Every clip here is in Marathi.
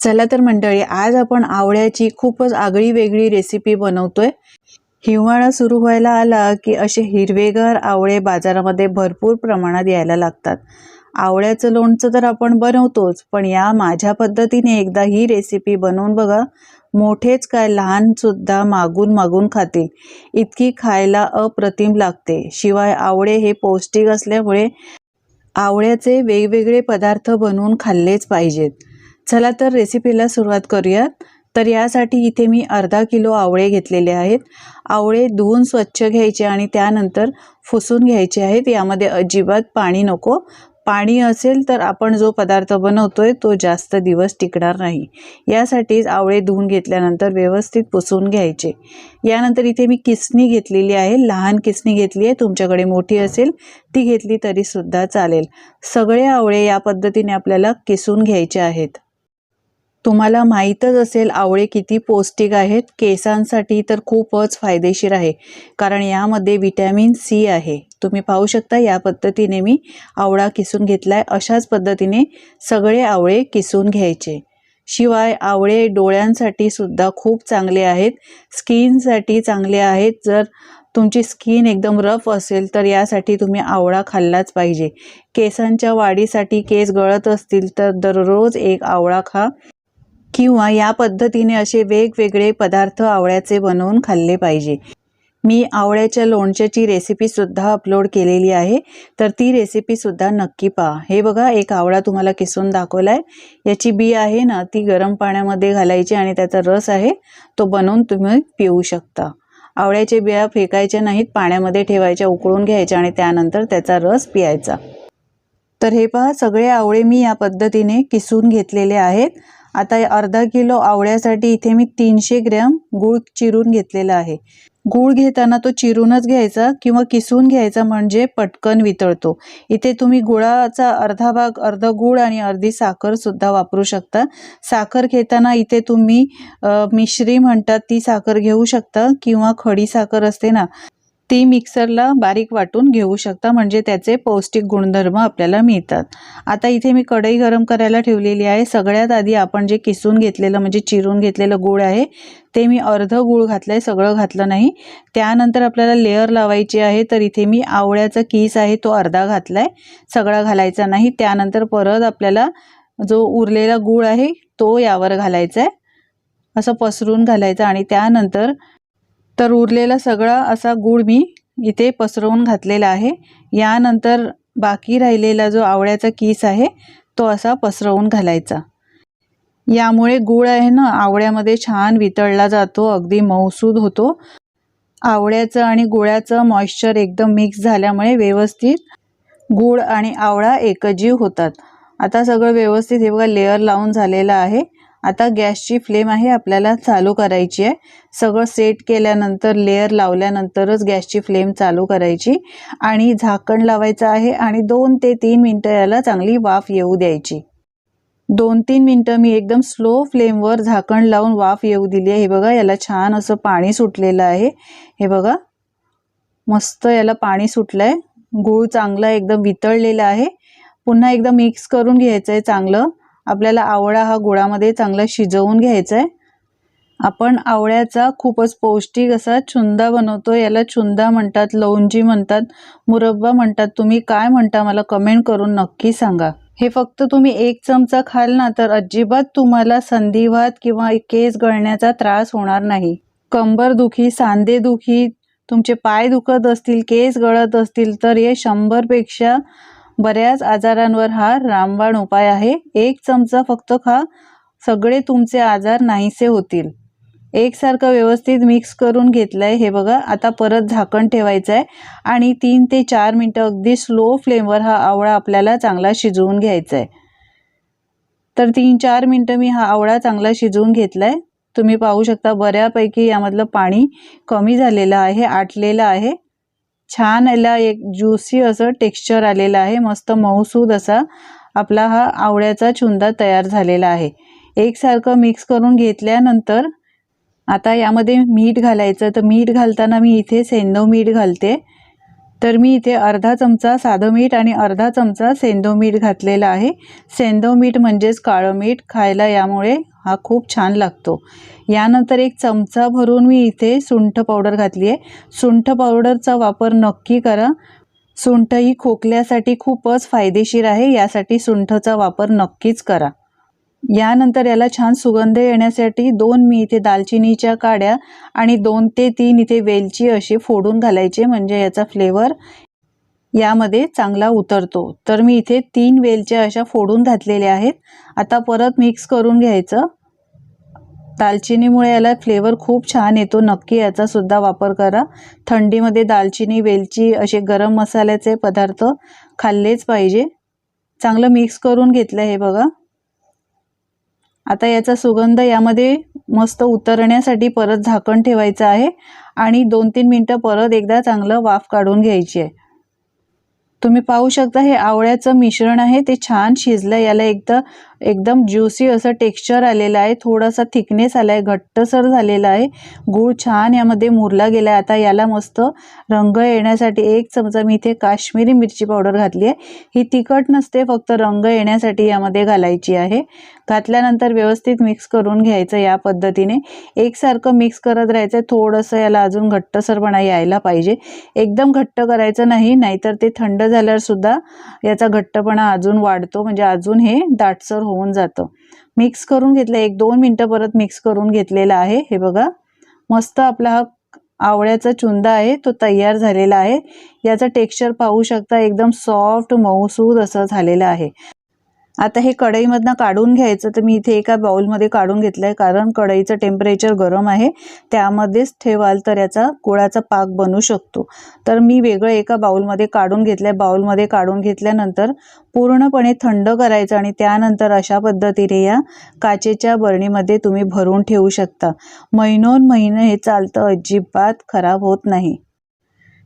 चला तर मंडळी आज आपण आवळ्याची खूपच आगळी वेगळी रेसिपी बनवतोय. हिवाळा सुरू व्हायला आला की असे हिरवेगार आवळे बाजारामध्ये भरपूर प्रमाणात यायला लागतात. आवळ्याचं लोणचं तर आपण बनवतोच पण या माझ्या पद्धतीने एकदा ही रेसिपी बनवून बघा. मोठेच काय लहान सुद्धा मागून मागून खातील. इतकी खायला अप्रतिम लागते. शिवाय आवळे हे पौष्टिक असल्यामुळे आवळ्याचे वेगवेगळे पदार्थ बनवून खाल्लेच पाहिजेत. चला तर रेसिपीला सुरुवात करूयात. तर यासाठी इथे मी अर्धा किलो आवळे घेतलेले आहेत. आवळे धुवून स्वच्छ घ्यायचे आणि त्यानंतर फुसून घ्यायचे आहेत. यामध्ये अजिबात पाणी नको. पाणी असेल तर आपण जो पदार्थ बनवतोय तो जास्त दिवस टिकणार नाही. यासाठीच आवळे धुवून घेतल्यानंतर व्यवस्थित पुसून घ्यायचे. यानंतर इथे मी किसणी घेतलेली आहे. लहान किसणी घेतली आहे. तुमच्याकडे मोठी असेल ती घेतली तरीसुद्धा चालेल. सगळे आवळे या पद्धतीने आपल्याला किसून घ्यायचे आहेत. तुम्हाला माहीतच असेल आवळे किती पौष्टिक आहेत. केसांसाठी तर खूपच फायदेशीर आहे. कारण यामध्ये विटॅमिन सी आहे. तुम्ही पाहू शकता या पद्धतीने मी आवळा किसून घेतला आहे अशाच पद्धतीने सगळे आवळे किसून घ्यायचे. शिवाय आवळे डोळ्यांसाठी सुद्धा खूप चांगले आहेत. स्किनसाठी चांगले आहेत. जर तुमची स्किन एकदम रफ असेल तर यासाठी तुम्ही आवळा खाल्लाच पाहिजे. केसांच्या वाढीसाठी केस गळत असतील तर दररोज एक आवळा खा. किंवा या पद्धतीने असे वेगवेगळे पदार्थ आवळ्याचे बनवून खाल्ले पाहिजे. मी आवळ्याच्या लोणच्याची रेसिपीसुद्धा अपलोड केलेली आहे. तर ती रेसिपीसुद्धा नक्की पहा. हे बघा एक आवळा तुम्हाला किसून दाखवला आहे याची बी आहे ना ती गरम पाण्यामध्ये घालायची आणि त्याचा रस आहे तो बनवून तुम्ही पिऊ शकता. आवळ्याच्या बिया फेकायच्या नाहीत पाण्यामध्ये ठेवायच्या उकळून घ्यायच्या आणि त्यानंतर त्याचा रस पियायचा. तर हे पहा सगळे आवळे मी या पद्धतीने किसून घेतलेले आहेत. आता अर्धा किलो आवळ्यासाठी इथे मी तीनशे ग्रॅम गूळ चिरून घेतलेला आहे. गूळ घेताना तो चिरूनच घ्यायचा किंवा किसून घ्यायचा म्हणजे पटकन वितळतो. इथे तुम्ही गुळाचा अर्धा भाग अर्ध गूळ आणि अर्धी साखर सुद्धा वापरू शकता. साखर घेताना इथे तुम्ही मिश्री म्हणतात ती साखर घेऊ शकता किंवा खडी साखर असते ना ती मिक्सरला बारीक वाटून घेऊ शकता म्हणजे त्याचे पौष्टिक गुणधर्म आपल्याला मिळतात. आता इथे मी कढई गरम करायला ठेवलेली आहे. सगळ्यात आधी आपण जे किसून घेतलेलं म्हणजे चिरून घेतलेलं गूळ आहे ते मी अर्ध गूळ घातलं आहे सगळं घातलं नाही. त्यानंतर आपल्याला लेअर लावायची आहे तर इथे मी आवळ्याचा कीस आहे तो अर्धा घातला आहे सगळा घालायचा नाही. त्यानंतर परत आपल्याला जो उरलेला गूळ आहे तो यावर घालायचा आहे असं पसरून घालायचं आणि त्यानंतर तर उरलेला सगळा असा गूळ मी इथे पसरवून घातलेला आहे. यानंतर बाकी राहिलेला जो आवळ्याचा कीस आहे तो असा पसरवून घालायचा. यामुळे गूळ आहे ना आवळ्यामध्ये छान वितळला जातो अगदी मौसूद होतो. आवळ्याचं आणि गुळाचं मॉइश्चर एकदम मिक्स झाल्यामुळे व्यवस्थित गूळ आणि आवळा एकजीव होतात. आता सगळं व्यवस्थित हे बघा लेअर लावून झालेलं आहे. आता गॅसची फ्लेम आहे आपल्याला चालू करायची आहे. सगळं सेट केल्यानंतर लेअर लावल्यानंतरच गॅसची फ्लेम चालू करायची आणि झाकण लावायचं आहे आणि दोन ते तीन मिनटं याला चांगली वाफ येऊ द्यायची. दोन तीन मिनटं मी एकदम स्लो फ्लेमवर झाकण लावून वाफ येऊ दिली आहे. हे बघा याला छान असं पाणी सुटलेलं आहे. हे बघा मस्त याला पाणी सुटलं आहे गूळ चांगला एकदम वितळलेला आहे. पुन्हा एकदा मिक्स करून घ्यायचं आहे चांगलं. आपल्याला आवळा हा गुळामध्ये चांगला शिजवून घ्यायचा आहे आपण आवळ्याचा खूपच पौष्टिक असा चुंदा बनवतो याला चुंदा म्हणतात लवंजी म्हणतात मुरब्बा म्हणतात. तुम्ही काय म्हणता मला कमेंट करून नक्की सांगा. हे फक्त तुम्ही एक चमचा खाल ना तर अजिबात तुम्हाला संधिवात किंवा केस गळण्याचा त्रास होणार नाही. कंबर दुखी दुखी तुमचे पाय दुखत असतील केस गळत असतील तर हे शंभरपेक्षा बऱ्याच आजारांवर हा रामबाण उपाय आहे. एक चमचा फक्त खा. सगळे तुमचे आजार नाहीसे होतील. एकसारखं व्यवस्थित मिक्स करून घेतलं आहे हे बघा. आता परत झाकण ठेवायचं आहे आणि तीन ते चार मिनटं अगदी स्लो फ्लेमवर हा आवळा आपल्याला चांगला शिजवून घ्यायचा आहे तर तीन चार मिनटं मी हा आवळा चांगला शिजवून घेतला आहे तुम्ही पाहू शकता बऱ्यापैकी यामधलं पाणी कमी झालेलं आहे आटलेलं आहे. छान याला एक ज्युसी असं टेक्स्चर आलेलं आहे. मस्त मऊसूद असा आपला हा आवळ्याचा चुंदा तयार झालेला आहे. एकसारखं मिक्स करून घेतल्यानंतर आता यामध्ये मीठ घालायचं. तर मीठ घालताना मी इथे सेंदव मीठ घालते. तर मी इथे अर्धा चमचा साधं मीठ आणि अर्धा चमचा सेंदो मीठ घातलेलं आहे. सेंदो मीठ म्हणजेच काळं मीठ खायला यामुळे हा खूप छान लागतो. यानंतर एक चमचा भरून मी इथे सुंठ पावडर घातली आहे. सुंठ पावडरचा वापर नक्की करा. सुंठ ही खोकल्यासाठी खूपच फायदेशीर आहे. यासाठी सुंठचा वापर नक्कीच करा. यानंतर याला छान सुगंध येण्यासाठी दोन मी इथे दालचिनीच्या काड्या आणि दोन ते तीन इथे वेलची अशी फोडून घालायचे. म्हणजे याचा फ्लेवर यामध्ये चांगला उतरतो. तर मी इथे तीन वेलच्या अशा फोडून घातलेल्या आहेत. आता परत मिक्स करून घ्यायचं. दालचिनीमुळे याला फ्लेवर खूप छान येतो. नक्की याचासुद्धा वापर करा. थंडीमध्ये दालचिनी वेलची असे गरम मसाल्याचे पदार्थ खाल्लेच पाहिजे. चांगलं मिक्स करून घेतलं हे बघा. आता याचा सुगंध यामध्ये मस्त उतरण्यासाठी परत झाकण ठेवायचं आहे. आणि दोन तीन मिनटं परत एकदा चांगलं वाफ काढून घ्यायची आहे. तुम्ही पाहू शकता हे आवळ्याचं मिश्रण आहे. ते छान शिजलं याला एकदा एकदम ज्युसी असं टेक्स्चर आलेलं आहे. थोडासा थिकनेस आला आहे घट्टसर झालेला आहे. गूळ छान यामध्ये मुरला गेला आहे आता याला मस्त रंग येण्यासाठी एक चमचा मी इथे काश्मीरी मिरची पावडर घातली आहे. ही तिखट नसते फक्त रंग येण्यासाठी यामध्ये घालायची आहे. घातल्यानंतर व्यवस्थित मिक्स करून घ्यायचं या पद्धतीने. एकसारखं मिक्स करत राहायचं थोडंसं याला अजून घट्टसरपणा यायला पाहिजे. एकदम घट्ट करायचं नाही नाहीतर ते थंड झाल्यावर सुद्धा याचा घट्टपणा अजून वाढतो. म्हणजे अजून हे दाटसर होऊन जातं. मिक्स करून घेतलं. एक दोन मिनटं परत मिक्स करून घेतलेलं आहे. हे बघा. मस्त आपला हा आवळ्याचा चुंदा आहे. तो तयार झालेला आहे. याचा टेक्स्चर पाहू शकता. एकदम सॉफ्ट मऊसूद असं झालेलं आहे. आता हे कढईमधनं काढून घ्यायचं तर मी इथे एका बाउलमध्ये काढून घेतलं आहे कारण कढईचं टेम्परेचर गरम आहे त्यामध्येच ठेवाल तर याचा गुळाचा पाक बनू शकतो. तर मी वेगळं एका बाउलमध्ये काढून घेतलं आहे बाउलमध्ये काढून घेतल्यानंतर पूर्णपणे थंड करायचं आणि त्यानंतर अशा पद्धतीने या काचेच्या बरणीमध्ये तुम्ही भरून ठेवू शकता. महिनोन महिने हे चालतं अजिबात खराब होत नाही.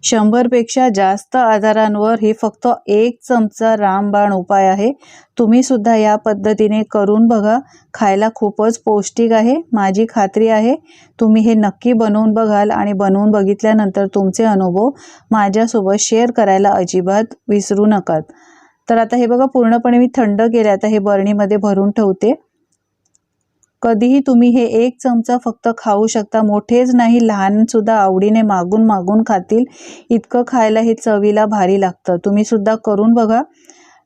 शंभरपेक्षा जास्त आजारांवर हे फक्त एक चमचा रामबाण उपाय आहे. तुम्ही सुद्धा या पद्धतीने करून बघा. खायला खूपच पौष्टिक आहे. माझी खात्री आहे. तुम्ही हे नक्की बनवून बघाल आणि बनवून बघितल्यानंतर तुमचे अनुभव माझ्यासोबत शेअर करायला अजिबात विसरू नका. तर आता हे बघा पूर्णपणे मी थंड केले. आता हे बरणीमध्ये भरून ठेवते. कधीही तुम्ही हे एक चमचा फक्त खाऊ शकता. मोठेच नाही लहान सुद्धा आवडीने मागून मागून खातील. इतकं खायला हे चवीला भारी लागतं. तुम्ही सुद्धा करून बघा.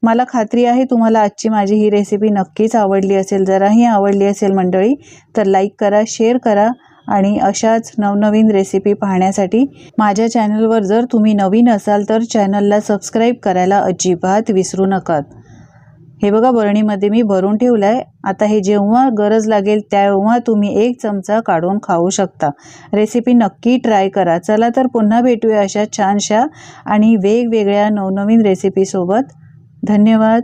मला खात्री आहे तुम्हाला आजची माझी ही रेसिपी नक्कीच आवडली असेल. जराही आवडली असेल मंडळी तर लाईक करा शेअर करा आणि अशाच नवनवीन रेसिपी पाहण्यासाठी माझ्या चॅनलवर जर तुम्ही नवीन असाल तर चॅनलला सबस्क्राईब करायला अजिबात विसरू नका. हे बघा बरणीमध्ये मी भरून ठेवलं आहे आता हे जेव्हा गरज लागेल तेव्हा तुम्ही एक चमचा काढून खाऊ शकता. रेसिपी नक्की ट्राय करा. चला तर पुन्हा भेटूया अशा छानशा आणि वेगवेगळ्या नवनवीन रेसिपीसोबत धन्यवाद.